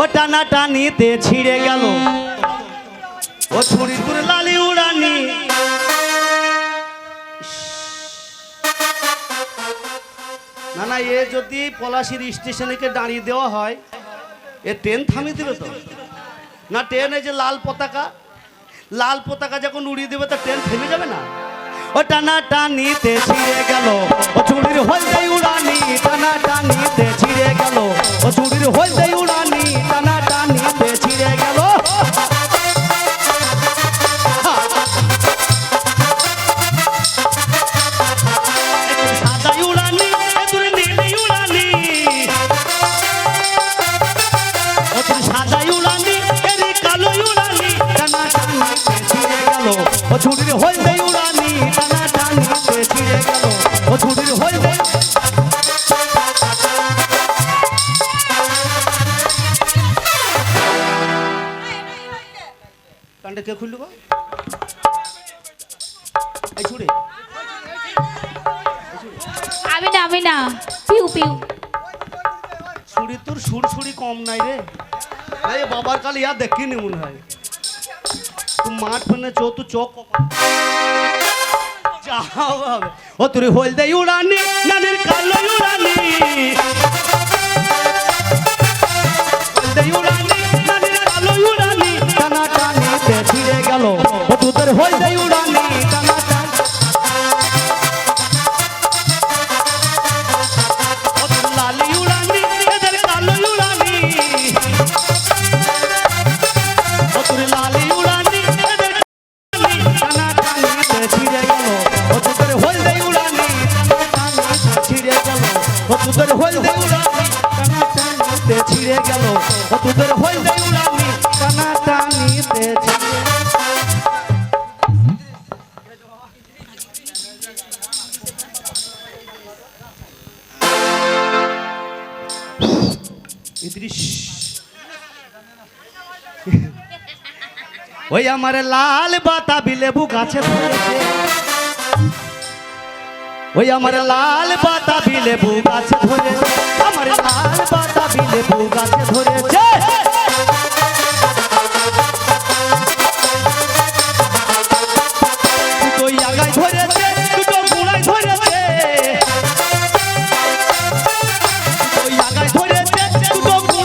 ও টানা টানিতে ছিঁড়ে গেল। ও ছুরি লালি উড়ানি। না না, এ যদি পলাশির স্টেশনেকে দাঁড়িয়ে দেওয়া হয়, এ ট্রেন থামিয়ে দেবে তো? না, ট্রেন যে লাল পতাকা লাল পতাকা যখন উড়িয়ে দেবে, তো ট্রেন থেমে যাবে না? ও টানা টানিতে ছিঁড়ে গেল। ও চুরির হলদে উড়ানি, টানা টানিতে ছিঁড়ে গেল। ও চুরির হলদে ছুটির হলদে উড়ানি টানা টানিতে ছিঁড়ে গেল। ও ছুটির হলদে কানটা কে খুললো গো? এই ছুড়ে আমি না আমি না। পিউ পিউ। ছুরি তোর সুর সুরি কম নাই রে। বাবার কাল ইয়া দেখিনি মনে হয়। তুই মাঠ ফেনে চো তু চোখ যাও হবে। ও তোর হলদে উড়ানি নানের কালো উড়ানি হলদে উড়ানি নানের টানা টানিতে ছিঁড়ে গেল। ও তোদের হলদে উড়ানি গেল। তোদের টানা টানিতে ওই আমার লাল বাতাবি লেবু গাছে ধরেছে ওই আমার লাল বাতাবি লেবু গাছে ধরেছে আমার লাল বাতাবি লেবু গাছে ধরেছে দুটো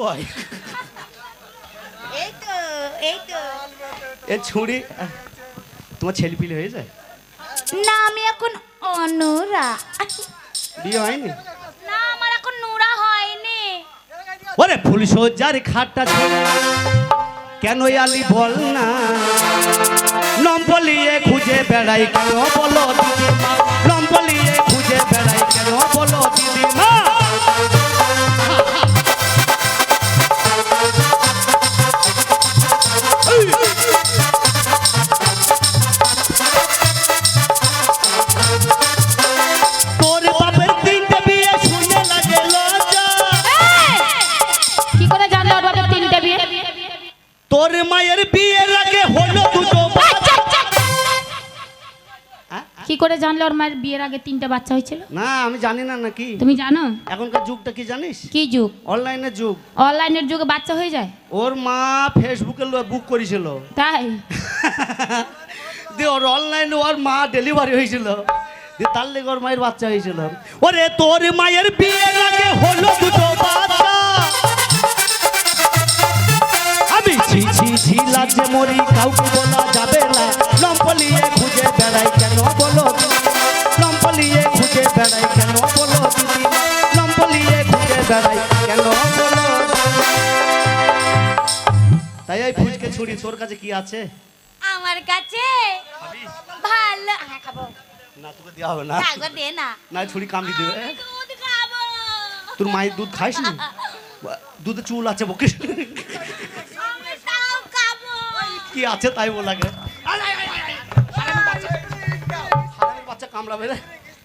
কয়? এই তো এই তো। এ তোমার না আমি এখন অনুরা। বিয়ে হয়নি? না আমার এখন নুরা হয়নি। ওরে ফুল সজ্জার খাটটা কেন আলি বল না? নম্বলিয়ে খুঁজে বেড়াই কেন বলো দিদিমা? নম্বলিয়ে খুঁজে বেড়াই কেন বলো দিদিমা? জানলে ওর মায়ের বিয়ের আগে তিনটে বাচ্চা হয়েছিল? না আমি জানি না নাকি তুমি জানো? এখনকার যুগটা কি জানিস? কি যুগ? অনলাইনের যুগ। অনলাইনের যুগে বাচ্চা হয়ে যায়? ওর মা ফেসবুকে বুক করেছিল। তাই? দিয়ে ওর অনলাইনে ওর মা ডেলিভারি হয়েছিল। দিয়ে তার লেগে ওর মায়ের বাচ্চা হয়েছিল। ওরে তোর মায়ের বিয়ের আগে হলো দুটো বাচ্চা। ছি ছি মরি কাউকে বলা যাবে না। লম্পলিয়ে খুঁজে বেড়াই কেন বলো লম্পলিয়ে খুঁজে বেড়াই কেন বলো দিদি লম্পলিয়ে খুঁজে বেড়াই কেন বলো তাই এই ফুচকে ছুরি তোর কাছে কি আছে? আমার কাছে ভালো হ্যাঁ খাব। না তোকে দেওয়া হবে না। দে না। না ছুরি কামড়ি দেবে তোর মায়ের দুধ খাইস নি? দুধে চুল আছে বকে আমি তাও খাব কি আছে তাই বলাকে বাচ্চা। কামড়াবে রে।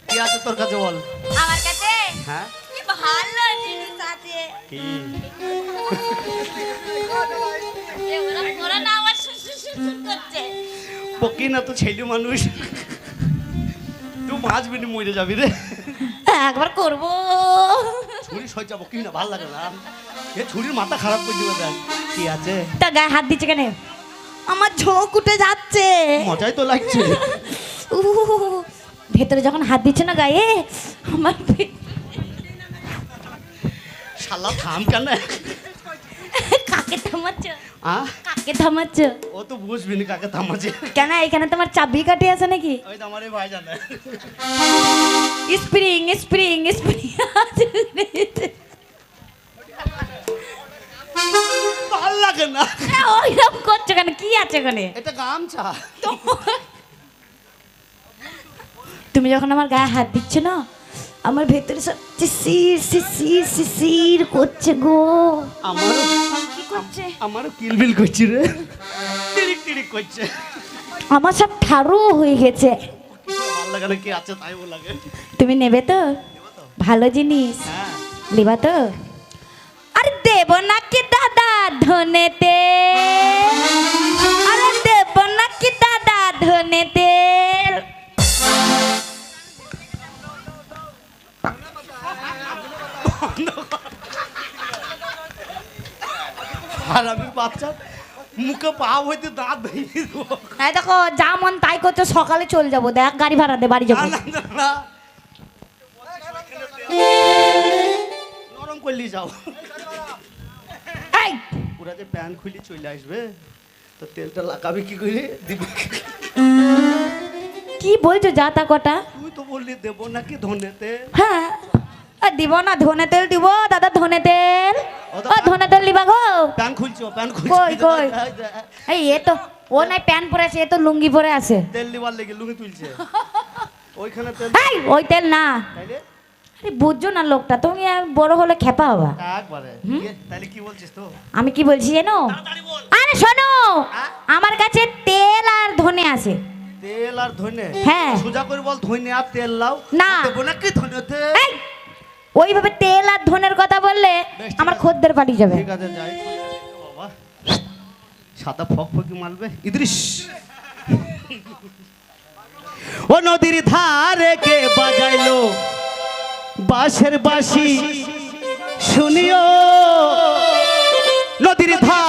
কি আছে তোর কাছে বল। আমার কাছে? হ্যাঁ? কি ভালো জিনিস আছে কি? না পকি তো ছেলে মানুষ। তুই মাছ বিনি মরে যাবি রে। একবার করব। ছুরি না ভালো লাগে না। এ ছুরির মাথা খারাপ করে দিবে কি আছে? তা গায়ে হাত দিচ্ছে কেন? আমার ঝোঁক উঠে যাচ্ছে। মজাই তো লাগছে। ভেতরে যখন হাত দিচ্ছে না গায়ে আমার শালা থাম কেন? কাকে থামাচ্ছ? আ? কাকে থামাচ্ছ? ও তো বুঝবি না কাকে থামাছে কেন এখানে তোমার চাবি কাটে আছে নাকি? ওই তো আমার ভাই জানে স্প্রিং স্প্রিং স্প্রিং। ভালো লাগে না। ওইরকম করছ কেন? কি আছে ওখানে এটা গামছা। তুমি যখন আমার গায়ে হাত দিচ্ছ না আমার ভেতরে সব শির শির শির করছে গো। আমারও কি করছে? আমারও কিলবিল করছি রে। তিরিক তিরিক করছে। আমার সব ঠারু হয়ে গেছে। ভালো লাগে না কি আছে তাই লাগে। তুমি নেবে তো। ভালো জিনিস। হ্যাঁ। নেবা তো? ধনেতে। আরে দেব নাকি দাদা ধনেতে। আর আমি বাচ্চা মুখে পা হইতে দাঁত ভেঙে এই দেখো যা মন তাই করছ সকালে চলে যাব। দেখ গাড়ি ভাড়া দে বাড়ি যাব। নরম করলি যাও। পুরা যে প্যান খুলি চলে আসবে তো তেলটা লাগাবি কি করে? দিবি কি বলছো যা তা কটা? তুই তো বললি দেবো নাকি ধনেতে হ্যাঁ। আর দিব না ধনে তেল দিব। দাদা ধনে তেল। ও ধনে তেল দিবা গো। প্যান খুলছো প্যান কই, খুলছো কই? এই এ তো ও নাই প্যান্ট পরে আছে এ তো লুঙ্গি পরে আছে। তেল লিবার লেগে লুঙ্গি তুলছে। ওইখানে তেল এই ওই তেল না। তাইলে? আরে বুঝছ না লোকটা তুমি বড় হলে খেপা হবা। ইয়ে, কি বলছিস তো? আমি কি বলছি জানো? আরে শোনো হ্যাঁ? আমার কাছে তেল আর ধনে আছে। তেল আর ধনে? হ্যাঁ। সোজা করে বল ধনে আর তেল লাও। না। দেবো নাকি ধনেতে এই ওইভাবে তেল আর ধনের কথা বললে আমার খদ্দের পাড়ি যাবে। ঠিক আছে যাই। বাবা। সাদা ফক ফকি মারবে। ইদ্রিস। ও নদীর ধারে কে বাজাইলো? বাঁশের বাসি শুনিও। নদীর ধারে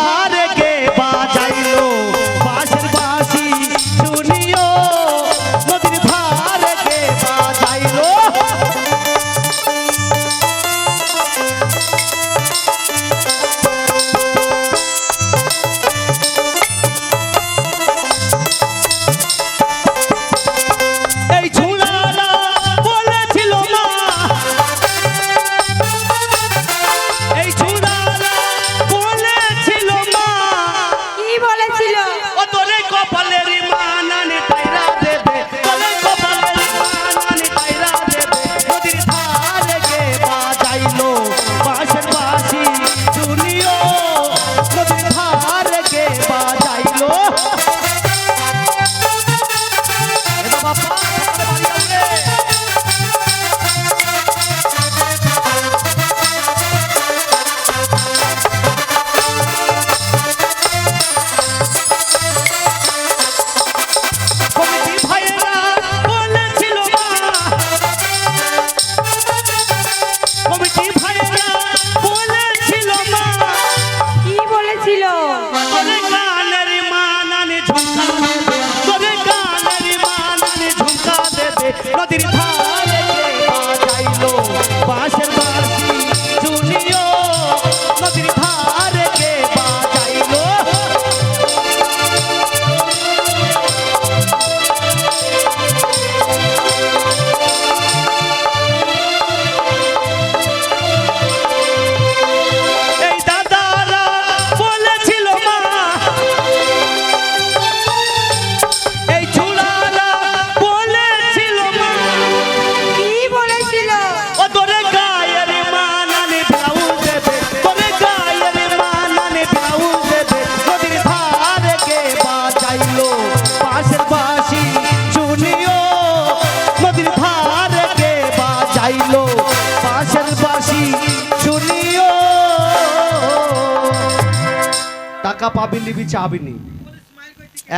পাবি নিবি চাবি নি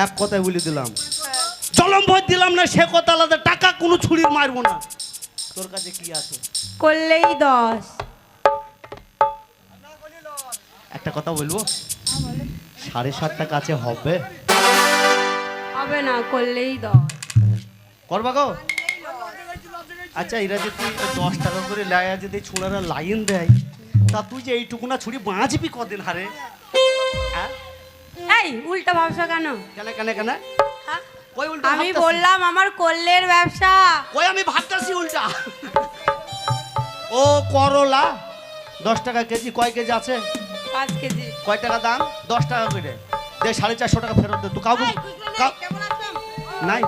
এক কথায় বলে দিলাম। জলম ভয় দিলাম না সে কথা আলাদা। টাকা কোনো ছুরির মারবো না। তোর কাছে কি আছে? করলেই দশ। একটা কথা বলব? সাড়ে সাতটা কাছে হবে। হবে না করলেই দশ। করবা গো? আচ্ছা এরা যদি দশ টাকা করে লায়া যদি ছোড়ারা লাইন দেয় তা তুই যে এইটুকু না ছুরি বাঁচবি কদিন হারে? হ্যাঁ? এই উল্টা ভাবছ কেন? কেন কেন কেন? উল্টা আমি বললাম আমার কল্লের ব্যবসা। কই আমি ভাবতাছি উল্টা? ও করলা দশ টাকা কেজি কয় কেজি আছে? পাঁচ কেজি। কয় টাকা দাম? দশ টাকা করে। দে সাড়ে চারশো টাকা ফেরত দে। তুই কাউকে কাউ- নাই।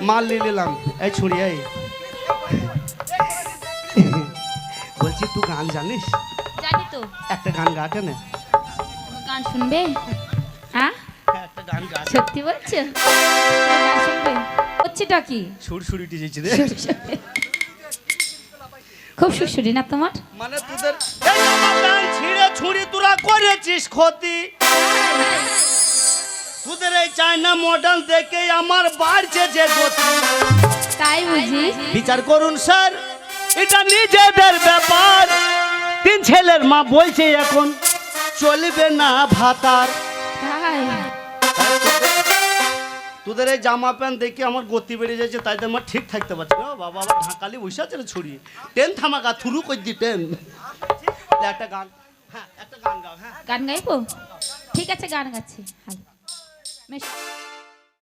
মাল নিয়ে নিলাম। এই ছুরি এই। বলছি তুই গান জানিস? জানি তো। একটা গান গা কেন গান শুনবে? সত্যি বলছো হচ্ছেটা কি? সুর সুরি টিজেছি রে। খুব সুশুরি না তোমার? মানে তোদের এই আমার গান ছিঁড়ে ছুরি তোরা করেছিস ক্ষতি। তোদের এই চায়না মডেল দেখে আমার বাড়ছে যে গতি। তাই বুঝি? বিচার করুন স্যার। এটা নিজেদের ব্যাপার। তিন ছেলের মা বলছে এখন চলবে না ভাতার। তাই? তোদের এই জামা প্যান্ট দেখে আমার গতি বেড়ে যাচ্ছে, তাই আমার ঠিক থাকতে পারছি না। বাবা, আবার ঢাকালি বসে আছে ছুরি। টেন থামাকা থুরু করে দি টেন। একটা গান। হ্যাঁ একটা গান গাও হ্যাঁ। গান গাইবো? ঠিক আছে, গান গাচ্ছি। মেশ